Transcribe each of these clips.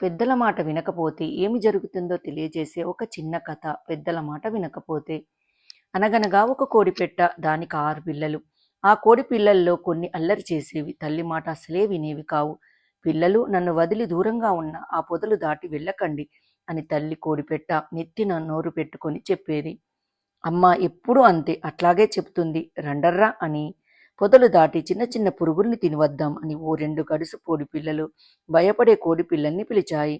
పెద్దల మాట వినకపోతే ఏమి జరుగుతుందో తెలియజేసే ఒక చిన్న కథ పెద్దల మాట వినకపోతే. అనగనగా ఒక కోడిపెట్ట దానికి ఆరు పిల్లలు. ఆ కోడి పిల్లల్లో కొన్ని అల్లరి చేసేవి తల్లి మాట అసలే వినేవి కావు. పిల్లలు నన్ను వదిలి దూరంగా ఉన్న ఆ పొదలు దాటి వెళ్ళకండి అని తల్లి కోడిపెట్ట నెత్తిన నోరు పెట్టుకొని చెప్పేది. అమ్మ ఎప్పుడూ అంతే అట్లాగే చెప్తుంది రండర్రా అని పొదలు దాటి చిన్న చిన్న పురుగుల్ని తినివద్దాం అని ఓ రెండు గడుసు కోడి పిల్లలు భయపడే కోడి పిల్లల్ని పిలిచాయి.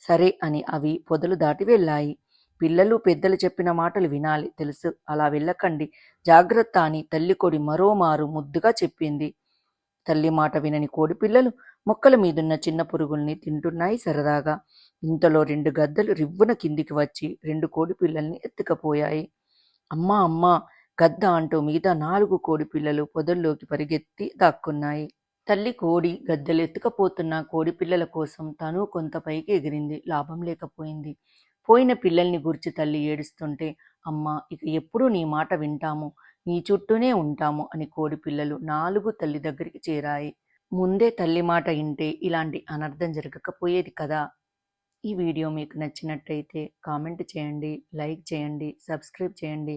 సరే అని అవి పొదలు దాటి వెళ్ళాయి. పిల్లలు పెద్దలు చెప్పిన మాటలు వినాలి తెలుసు. అలా వెళ్ళకండి. జాగ్రత్త అని తల్లి కోడి మరోమారు ముద్దుగా చెప్పింది. తల్లి మాట వినని కోడి పిల్లలు మొక్కల మీదున్న చిన్న పురుగుల్ని తింటున్నాయి సరదాగా. ఇంతలో రెండు గద్దలు రివ్వున కిందికి వచ్చి రెండు కోడి పిల్లల్ని ఎత్తుకపోయాయి. అమ్మా అమ్మా గద్ద అంటూ మిగతా నాలుగు కోడి పిల్లలు పొదల్లోకి పరిగెత్తి దాక్కున్నాయి. తల్లి కోడి గద్దలు ఎత్తుకపోతున్న కోడి పిల్లల కోసం తను కొంత పైకి ఎగిరింది. లాభం లేకపోయింది. పోయిన పిల్లల్ని గుర్చి తల్లి ఏడుస్తుంటే అమ్మ ఇక ఎప్పుడూ నీ మాట వింటాము? నీ చుట్టూనే ఉంటాము అని కోడి పిల్లలు నాలుగు తల్లి దగ్గరికి చేరాయి. ముందే తల్లి మాట వింటే ఇలాంటి అనర్థం జరగకపోయేది కదా? ఈ వీడియో మీకు నచ్చినట్టయితే కామెంట్ చేయండి లైక్ చేయండి సబ్స్క్రైబ్ చేయండి.